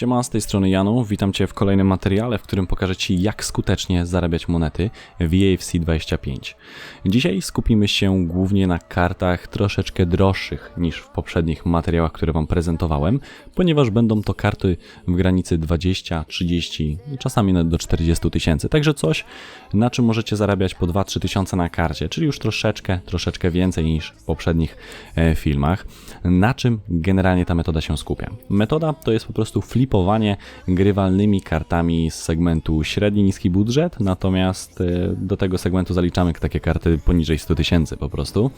Siema, z tej strony Janu, witam Cię w kolejnym materiale, w którym pokażę Ci jak skutecznie zarabiać monety w EAFC 25. Dzisiaj skupimy się głównie na kartach troszeczkę droższych niż w poprzednich materiałach, które Wam prezentowałem, ponieważ będą to karty w granicy 20, 30 i czasami nawet do 40 tysięcy, także coś na czym możecie zarabiać po 2-3 tysiące na karcie, czyli już troszeczkę, troszeczkę więcej niż w poprzednich e, filmach. Na czym generalnie ta metoda się skupia? Metoda to jest po prostu flipowanie grywalnymi kartami z segmentu średni, niski budżet, natomiast e, do tego segmentu zaliczamy takie karty poniżej 100 tysięcy po prostu,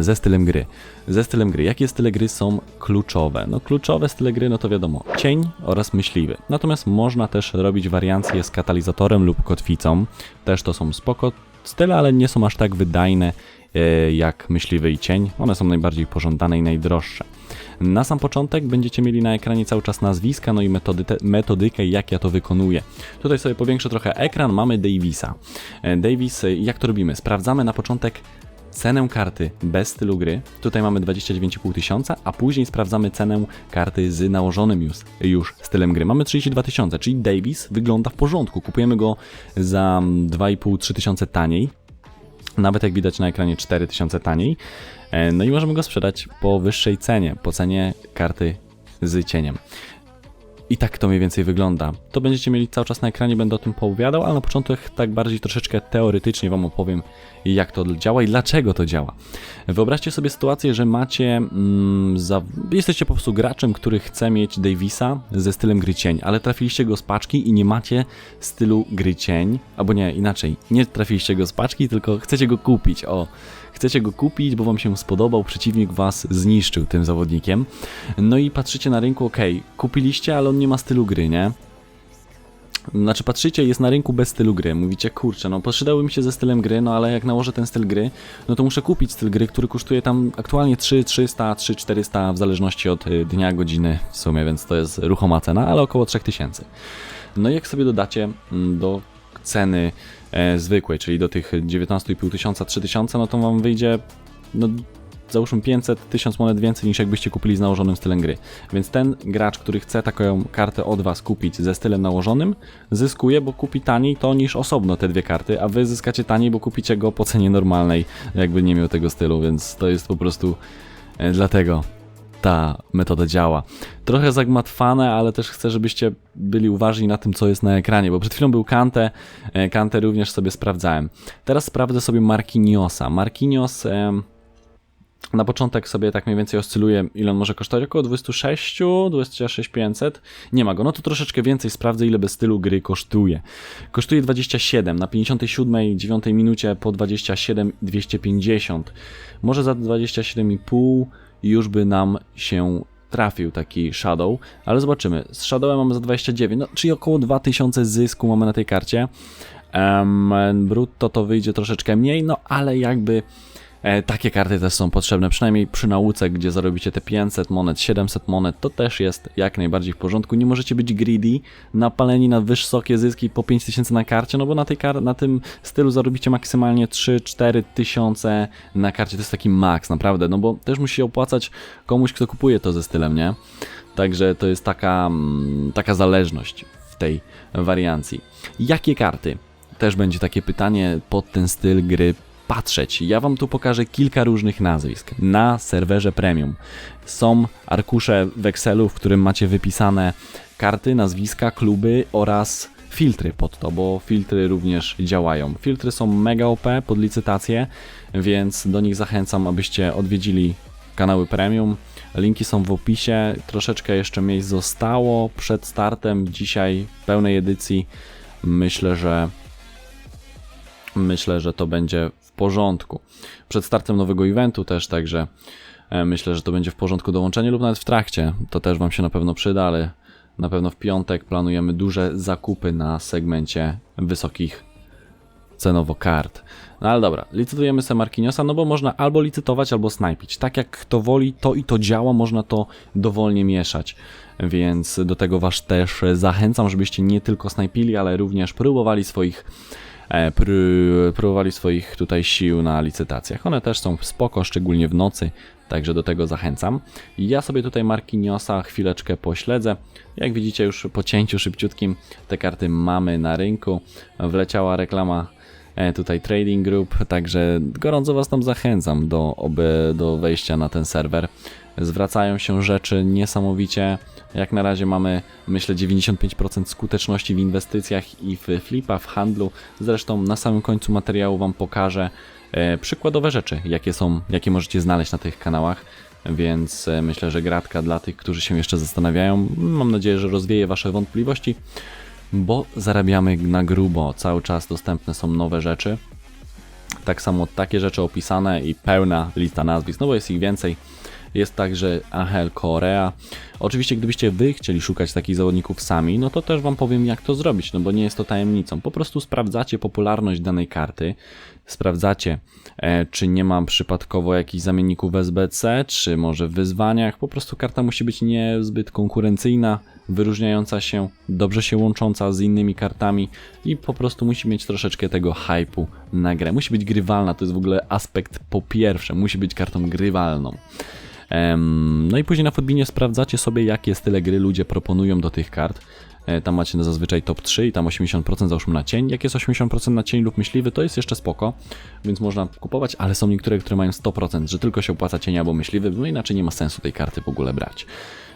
ze stylem gry. Ze stylem gry. Jakie style gry są kluczowe? No kluczowe style gry, no to wiadomo, cień oraz myśliwy. Natomiast można też robić wariancje z katalizatorem lub kotwicą. Też to są spoko style, ale nie są aż tak wydajne e, jak myśliwy i cień. One są najbardziej pożądane i najdroższe. Na sam początek będziecie mieli na ekranie cały czas nazwiska, no i metody, metodykę, jak ja to wykonuję. Tutaj sobie powiększę trochę ekran, mamy Davisa. E, Davis, e, jak to robimy? Sprawdzamy na początek cenę karty bez stylu gry. Tutaj mamy 29,5 tysiąca, a później sprawdzamy cenę karty z nałożonym już, już stylem gry. Mamy 32 tysiące, czyli Davis wygląda w porządku. Kupujemy go za 2,5-3 tysiące taniej. Nawet jak widać na ekranie 4000 taniej. E, No i możemy go sprzedać po wyższej cenie, po cenie karty z cieniem. I tak to mniej więcej wygląda. To będziecie mieli cały czas na ekranie, będę o tym opowiadał, ale na początek tak bardziej troszeczkę teoretycznie Wam opowiem, jak to działa i dlaczego to działa. Wyobraźcie sobie sytuację, że macie. Mm, za... Jesteście po prostu graczem, który chce mieć Davisa ze stylem gry cień, ale trafiliście go z paczki i nie macie stylu gry cień, albo nie, inaczej. Nie trafiliście go z paczki, tylko chcecie go kupić. O, chcecie go kupić, bo Wam się spodobał, przeciwnik Was zniszczył tym zawodnikiem. No i patrzycie na rynku, ok, kupiliście, ale on nie ma stylu gry, nie? Znaczy patrzycie, jest na rynku bez stylu gry. Mówicie, kurczę, no poszedłby mi się ze stylem gry, no ale jak nałożę ten styl gry, no to muszę kupić styl gry, który kosztuje tam aktualnie 3, 300, 3, 400 w zależności od y, dnia, godziny w sumie, więc to jest ruchoma cena, ale około 3000. No i jak sobie dodacie mm, do ceny e, zwykłej, czyli do tych 19,5 tysiąca, 3000, no to wam wyjdzie no załóżmy 500, 1000 monet więcej niż jakbyście kupili z nałożonym stylem gry. Więc ten gracz, który chce taką kartę od Was kupić ze stylem nałożonym, zyskuje, bo kupi taniej to niż osobno te dwie karty, a Wy zyskacie taniej, bo kupicie go po cenie normalnej, jakby nie miał tego stylu, więc to jest po prostu e, dlatego ta metoda działa. Trochę zagmatwane, ale też chcę, żebyście byli uważni na tym, co jest na ekranie, bo przed chwilą był Kante, e, Kante również sobie sprawdzałem. Teraz sprawdzę sobie Marquinhosa. Marquinhos... em, na początek sobie tak mniej więcej oscyluje, ile on może kosztować, około 26, 26 500. Nie ma go, no to troszeczkę więcej sprawdzę, ile bez stylu gry kosztuje. Kosztuje 27, na 57, 9 minucie po 27 250. Może za 27,5 już by nam się trafił taki Shadow, ale zobaczymy. Z Shadowem mamy za 29, no, czyli około 2000 zysku mamy na tej karcie. Um, brutto to wyjdzie troszeczkę mniej, no ale jakby takie karty też są potrzebne, przynajmniej przy nauce, gdzie zarobicie te 500 monet, 700 monet, to też jest jak najbardziej w porządku. Nie możecie być greedy, napaleni na wysokie zyski po 5000 na karcie, no bo na, tej kar na tym stylu zarobicie maksymalnie 3-4 tysiące na karcie. To jest taki maks, naprawdę, no bo też musi się opłacać komuś, kto kupuje to ze stylem, nie? Także to jest taka, mm, taka zależność w tej wariancji. Jakie karty? Też będzie takie pytanie pod ten styl gry patrzeć. Ja Wam tu pokażę kilka różnych nazwisk na serwerze premium. Są arkusze w Excelu, w którym macie wypisane karty, nazwiska, kluby oraz filtry pod to, bo filtry również działają. Filtry są mega OP pod licytację, więc do nich zachęcam, abyście odwiedzili kanały premium. Linki są w opisie. Troszeczkę jeszcze miejsc zostało przed startem dzisiaj pełnej edycji. Myślę, że myślę, że to będzie porządku. Przed startem nowego eventu też, także e, myślę, że to będzie w porządku dołączenie lub nawet w trakcie. To też Wam się na pewno przyda, ale na pewno w piątek planujemy duże zakupy na segmencie wysokich cenowo kart. No ale dobra, licytujemy sobie Marquinhosa, no bo można albo licytować, albo snajpić. Tak jak kto woli, to i to działa, można to dowolnie mieszać. Więc do tego Was też zachęcam, żebyście nie tylko snajpili, ale również próbowali swoich próbowali swoich tutaj sił na licytacjach. One też są spoko, szczególnie w nocy, Także do tego zachęcam. Ja sobie tutaj Marquinhosa chwileczkę pośledzę. Jak widzicie już po cięciu szybciutkim te karty mamy na rynku. Wleciała reklama e, tutaj Trading Group, także gorąco Was tam zachęcam do, oby, do wejścia na ten serwer. Zwracają się rzeczy niesamowicie. Jak na razie mamy, myślę, 95% skuteczności w inwestycjach i w flipa, w handlu. Zresztą na samym końcu materiału Wam pokażę e, przykładowe rzeczy, jakie są, jakie możecie znaleźć na tych kanałach. Więc e, myślę, że gratka dla tych, którzy się jeszcze zastanawiają. Mam nadzieję, że rozwieje Wasze wątpliwości, bo zarabiamy na grubo. Cały czas dostępne są nowe rzeczy. Tak samo takie rzeczy opisane i pełna lista nazwisk, no bo jest ich więcej. Jest także Angel Korea. Oczywiście, gdybyście wy chcieli szukać takich zawodników sami, no to też wam powiem, jak to zrobić, no bo nie jest to tajemnicą. Po prostu sprawdzacie popularność danej karty, sprawdzacie, e, czy nie ma przypadkowo jakichś zamienników SBC, czy może w wyzwaniach. Po prostu karta musi być niezbyt konkurencyjna, wyróżniająca się, dobrze się łącząca z innymi kartami i po prostu musi mieć troszeczkę tego hypu na grę. Musi być grywalna, to jest w ogóle aspekt po pierwsze, musi być kartą grywalną. No i później na Footbinie sprawdzacie sobie, jakie style gry ludzie proponują do tych kart. E, Tam macie na zazwyczaj top 3 i tam 80% załóżmy na cień. Jak jest 80% na cień lub myśliwy, to jest jeszcze spoko, więc można kupować, ale są niektóre, które mają 100%, że tylko się opłaca cień albo myśliwy, no inaczej nie ma sensu tej karty w ogóle brać.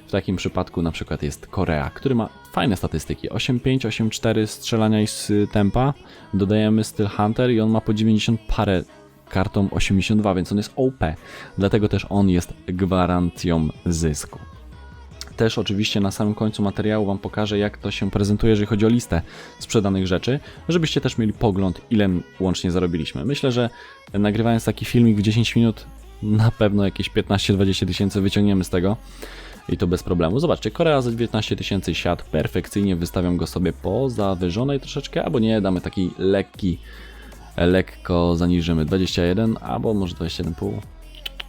W takim przypadku na przykład jest Korea, który ma fajne statystyki. 8-5, 8-4 strzelania i z tempa. Dodajemy styl Hunter i on ma po 90 parę kartą 82, więc on jest OP. Dlatego też on jest gwarancją zysku. Też oczywiście na samym końcu materiału Wam pokażę, jak to się prezentuje, jeżeli chodzi o listę sprzedanych rzeczy, żebyście też mieli pogląd, ile łącznie zarobiliśmy. Myślę, że nagrywając taki filmik w 10 minut, na pewno jakieś 15-20 tysięcy wyciągniemy z tego. I to bez problemu. Zobaczcie, Korea za 19 tysięcy siadł perfekcyjnie, wystawiam go sobie po zawyżonej troszeczkę, albo nie, damy taki lekki, lekko zaniżymy 21, albo może 21,5.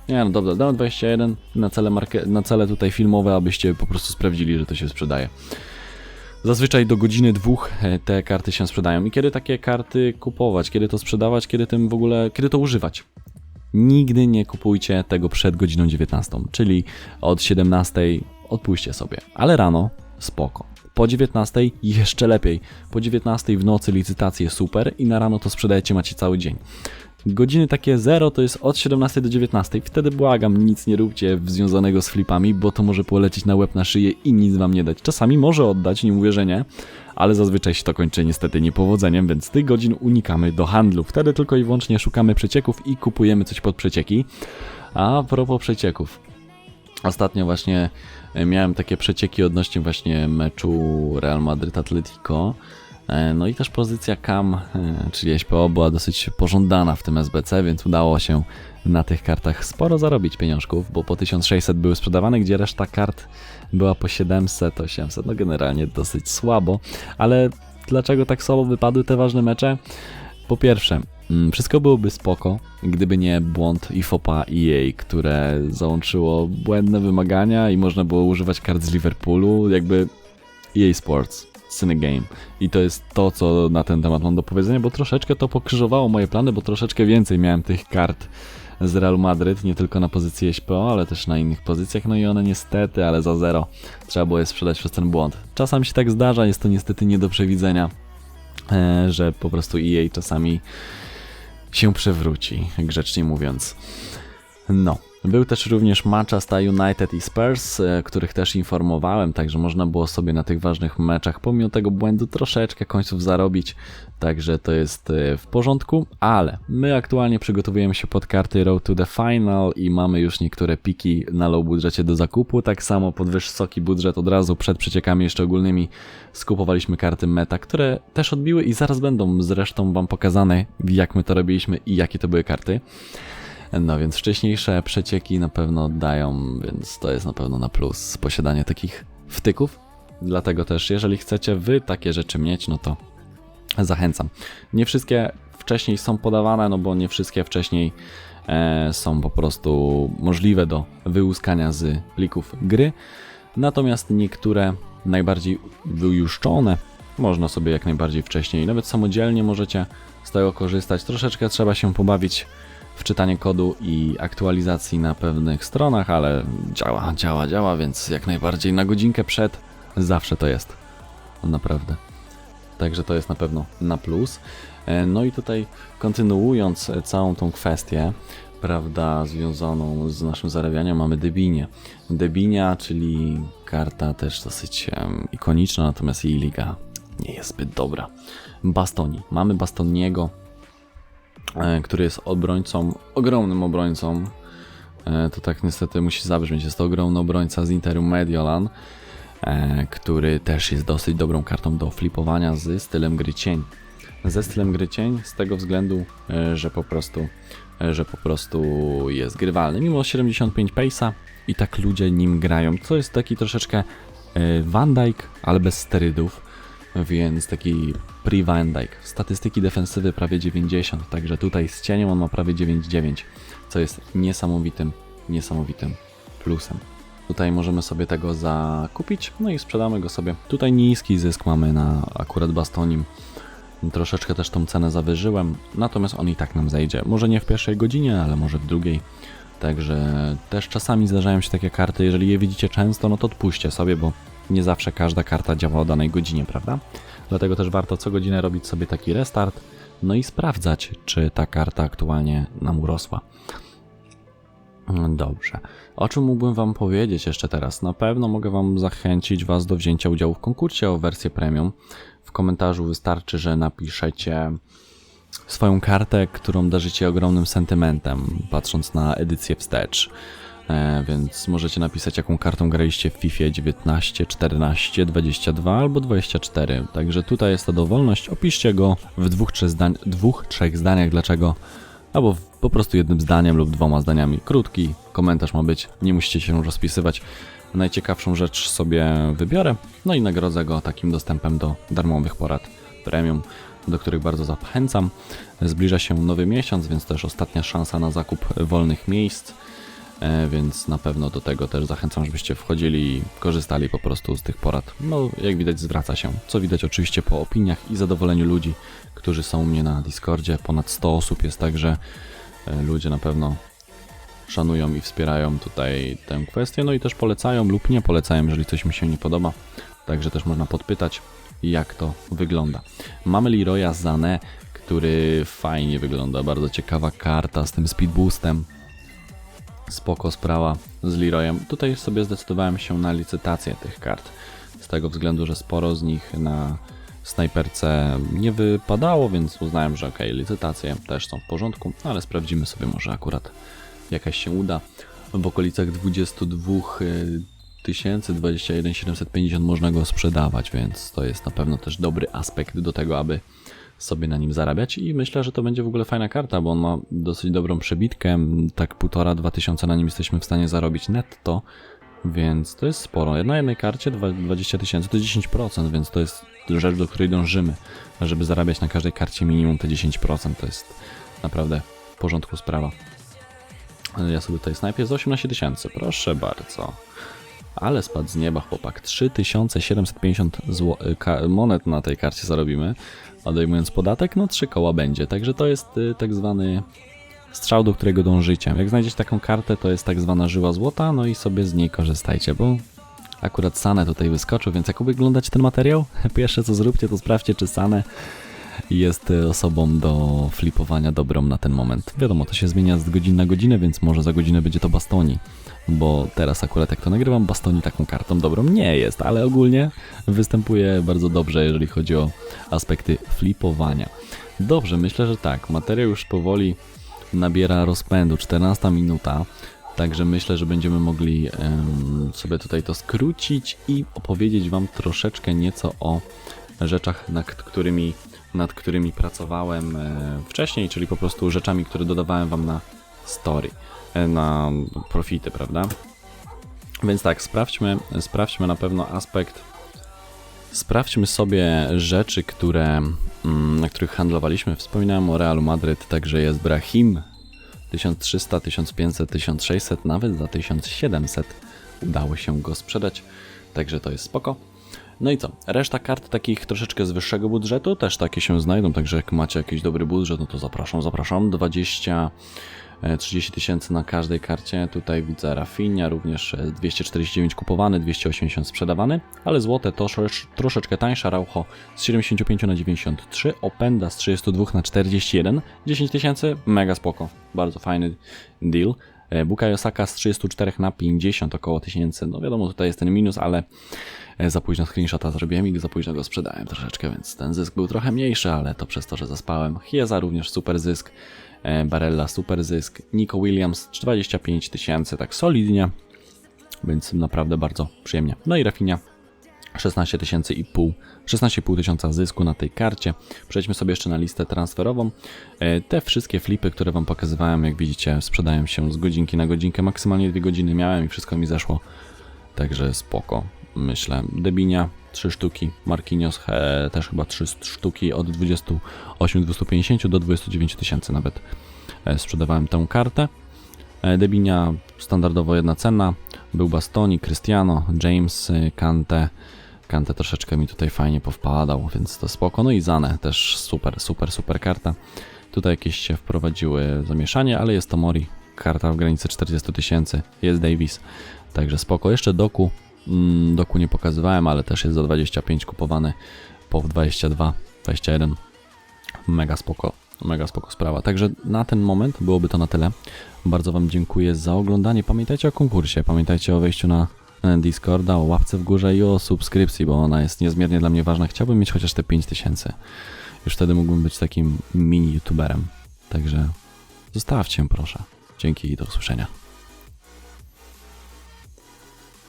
Nie no dobra, damy 21 na cele, marke- na cele tutaj filmowe, abyście po prostu sprawdzili, że to się sprzedaje. Zazwyczaj do godziny dwóch e, te karty się sprzedają. I kiedy takie karty kupować, kiedy to sprzedawać, kiedy tym w ogóle, kiedy to używać? Nigdy nie kupujcie tego przed godziną 19, czyli od 17 odpuśćcie sobie, ale rano spoko. Po 19 jeszcze lepiej. Po 19 w nocy licytacje super i na rano to sprzedajecie, macie cały dzień. Godziny takie 0 to jest od 17 do 19. Wtedy błagam, nic nie róbcie związanego z flipami, bo to może polecieć na łeb na szyję i nic wam nie dać. Czasami może oddać, nie mówię, że nie, ale zazwyczaj się to kończy niestety niepowodzeniem, więc tych godzin unikamy do handlu. Wtedy tylko i wyłącznie szukamy przecieków i kupujemy coś pod przecieki. A propos przecieków. Ostatnio właśnie miałem takie przecieki odnośnie właśnie meczu Real Madrid-Atletico. E, No i też pozycja Cam, e, czyli SPO, była dosyć pożądana w tym SBC, więc udało się na tych kartach sporo zarobić pieniążków, bo po 1600 były sprzedawane, gdzie reszta kart była po 700, 800, no generalnie dosyć słabo. Ale dlaczego tak słabo wypadły te ważne mecze? Po pierwsze, wszystko byłoby spoko, gdyby nie błąd i fopa EA, które załączyło błędne wymagania i można było używać kart z Liverpoolu, jakby EA Sports, Cinegame. I to jest to, co na ten temat mam do powiedzenia, bo troszeczkę to pokrzyżowało moje plany, bo troszeczkę więcej miałem tych kart z Real Madryt, nie tylko na pozycji SPO, ale też na innych pozycjach, no i one niestety, ale za zero trzeba było je sprzedać przez ten błąd. Czasami się tak zdarza, jest to niestety nie do przewidzenia, e, że po prostu EA czasami się przewróci, grzecznie mówiąc. No. Był też również Manchester United i Spurs, e, których też informowałem, także można było sobie na tych ważnych meczach pomimo tego błędu troszeczkę końców zarobić, także to jest e, w porządku, ale my aktualnie przygotowujemy się pod karty Road to the Final i mamy już niektóre piki na low budżecie do zakupu, tak samo pod wysoki budżet od razu przed przeciekami jeszcze ogólnymi skupowaliśmy karty meta, które też odbiły i zaraz będą zresztą wam pokazane jak my to robiliśmy i jakie to były karty. No więc wcześniejsze przecieki na pewno oddają, więc to jest na pewno na plus posiadanie takich wtyków. Dlatego też, jeżeli chcecie wy takie rzeczy mieć, no to zachęcam. Nie wszystkie wcześniej są podawane, no bo nie wszystkie wcześniej e, są po prostu możliwe do wyłuskania z plików gry. Natomiast niektóre najbardziej wyjuszczone można sobie jak najbardziej wcześniej, nawet samodzielnie możecie z tego korzystać. Troszeczkę trzeba się pobawić wczytanie kodu i aktualizacji na pewnych stronach, ale działa, działa, działa, więc jak najbardziej na godzinkę przed zawsze to jest. Naprawdę. Także to jest na pewno na plus. E, No i tutaj kontynuując e, całą tą kwestię, prawda, związaną z naszym zarabianiem, mamy Debinie. Debinia, czyli karta też dosyć ikoniczna, natomiast jej liga nie jest zbyt dobra. Bastoni. Mamy Bastoniego, który jest obrońcą, ogromnym obrońcą. E, To tak niestety musi zabrzmieć. Jest to ogromny obrońca z Interu Mediolan, e, który też jest dosyć dobrą kartą do flipowania z stylem gry cień. Ze stylem gry cień z tego względu, e, że po prostu, e, że po prostu jest grywalny. Mimo 75 pace'a i tak ludzie nim grają. To jest taki troszeczkę e, Van Dijk, ale bez sterydów, więc taki pre-Van Dijk. Statystyki defensywy prawie 90, także tutaj z cieniem on ma prawie 9,9, co jest niesamowitym, niesamowitym plusem. Tutaj możemy sobie tego zakupić, no i sprzedamy go sobie. Tutaj niski zysk mamy na akurat bastonim. Troszeczkę też tą cenę zawyżyłem, natomiast on i tak nam zejdzie. Może nie w pierwszej godzinie, ale może w drugiej. Także też czasami zdarzają się takie karty, jeżeli je widzicie często, no to odpuśćcie sobie, bo nie zawsze każda karta działa o danej godzinie, prawda? Dlatego też warto co godzinę robić sobie taki restart, no i sprawdzać, czy ta karta aktualnie nam urosła. Dobrze. O czym mógłbym Wam powiedzieć jeszcze teraz? Na pewno mogę Wam zachęcić Was do wzięcia udziału w konkursie o wersję premium. W komentarzu wystarczy, że napiszecie swoją kartę, którą darzycie ogromnym sentymentem, patrząc na edycję wstecz. E, więc możecie napisać, jaką kartą graliście w FIFA 19, 14, 22 albo 24. Także tutaj jest ta dowolność. Opiszcie go w dwóch, trzech, zdań, dwóch, trzech zdaniach, dlaczego albo po prostu jednym zdaniem lub dwoma zdaniami. Krótki komentarz ma być, nie musicie się rozpisywać. Najciekawszą rzecz sobie wybiorę, no i nagrodzę go takim dostępem do darmowych porad premium, do których bardzo zachęcam. Zbliża się nowy miesiąc, więc też ostatnia szansa na zakup wolnych miejsc, więc na pewno do tego też zachęcam, żebyście wchodzili i korzystali po prostu z tych porad. No, jak widać, zwraca się. Co widać oczywiście po opiniach i zadowoleniu ludzi, którzy są u mnie na Discordzie. Ponad 100 osób jest, także e, ludzie na pewno szanują i wspierają tutaj tę kwestię, no i też polecają lub nie polecają, jeżeli coś mi się nie podoba. Także też można podpytać, jak to wygląda. Mamy Leroya Zane, który fajnie wygląda, bardzo ciekawa karta z tym speed boostem. Spoko sprawa z Leroyem. Tutaj sobie zdecydowałem się na licytację tych kart. Z tego względu, że sporo z nich na snajperce nie wypadało, więc uznałem, że ok, licytacje też są w porządku, ale sprawdzimy sobie może akurat jakaś się uda. W okolicach 22 y, tysięcy, 21 750 można go sprzedawać, więc to jest na pewno też dobry aspekt do tego, aby sobie na nim zarabiać i myślę, że to będzie w ogóle fajna karta, bo on ma dosyć dobrą przebitkę, tak półtora, dwa tysiące na nim jesteśmy w stanie zarobić netto, więc to jest sporo. Na jednej karcie dwa- 20 tysięcy to 10%, więc to jest rzecz, do której dążymy, żeby zarabiać na każdej karcie minimum te 10%, to jest naprawdę w porządku sprawa. Ja sobie tutaj snajpię z 18 tysięcy, proszę bardzo. Ale spadł z nieba chłopak. 3750 zł ka- monet na tej karcie zarobimy. Odejmując podatek, no 3 koła będzie. Także to jest y, tak zwany strzał, do którego dążycie. Jak znajdziecie taką kartę, to jest tak zwana żyła złota, no i sobie z niej korzystajcie, bo akurat Sane tutaj wyskoczył, więc jak oglądacie ten materiał, pierwsze co zróbcie, to sprawdźcie, czy Sane jest y, osobą do flipowania dobrą na ten moment. Wiadomo, to się zmienia z godziny na godzinę, więc może za godzinę będzie to Bastoni, bo teraz akurat jak to nagrywam, Bastoni taką kartą dobrą nie jest, ale ogólnie występuje bardzo dobrze, jeżeli chodzi o aspekty flipowania. Dobrze, myślę, że tak, materiał już powoli nabiera rozpędu, 14 minuta, także myślę, że będziemy mogli em, sobie tutaj to skrócić i opowiedzieć Wam troszeczkę nieco o rzeczach, nad którymi, nad którymi pracowałem e, wcześniej, czyli po prostu rzeczami, które dodawałem Wam na story, na profity, prawda? Więc tak, sprawdźmy, sprawdźmy na pewno aspekt. Sprawdźmy sobie rzeczy, które, mm, na których handlowaliśmy. Wspominałem o Realu Madryt, także jest Brahim 1300, 1500, 1600, nawet za 1700 udało się go sprzedać, także to jest spoko. No i co? Reszta kart takich troszeczkę z wyższego budżetu też takie się znajdą, także jak macie jakiś dobry budżet, no to zapraszam, zapraszam. 20 E, 30 tysięcy na każdej karcie. Tutaj widzę Rafinha, również e, 249 kupowany, 280 sprzedawany, ale złote to trosz- troszeczkę tańsze. Raucho z 75 na 93, Openda z 32 na 41, 10 tysięcy, mega spoko, bardzo fajny deal. E, Bukayo Saka z 34 na 50, około 1000. No wiadomo, tutaj jest ten minus, ale e, za późno screenshota zrobiłem i za późno go sprzedałem troszeczkę, więc ten zysk był trochę mniejszy, ale to przez to, że zaspałem. Chiesa również super zysk, e, Barella super zysk, Nico Williams 25 tysięcy, tak solidnie, więc naprawdę bardzo przyjemnie. No i Rafinha 16 tysięcy i pół, 16,5 tysiąca zysku na tej karcie. Przejdźmy sobie jeszcze na listę transferową. E, Te wszystkie flipy, które Wam pokazywałem, jak widzicie, sprzedają się z godzinki na godzinkę. Maksymalnie dwie godziny miałem i wszystko mi zeszło. Także spoko. Myślę, Debinia 3 sztuki, Marquinhos he, też chyba 3 sztuki od 28-250 do 29 tysięcy nawet e, sprzedawałem tę kartę. E, Debinia standardowo jedna cena, był Bastoni, Cristiano, James, Kante. Kante troszeczkę mi tutaj fajnie powpadał, więc to spoko. No i Zane też super, super, super karta. Tutaj jakieś się wprowadziły zamieszanie, ale jest to Mori. Karta w granicy 40 tysięcy. Jest Davis, także spoko. Jeszcze Doku. Mm, Doku nie pokazywałem, ale też jest za 25 kupowany po 22, 21. Mega spoko, mega spoko sprawa. Także na ten moment byłoby to na tyle. Bardzo Wam dziękuję za oglądanie. Pamiętajcie o konkursie, pamiętajcie o wejściu na Discorda, o łapce w górze i o subskrypcji, bo ona jest niezmiernie dla mnie ważna. Chciałbym mieć chociaż te 5000. Już wtedy mógłbym być takim mini youtuberem. Także zostawcie proszę. Dzięki i do usłyszenia.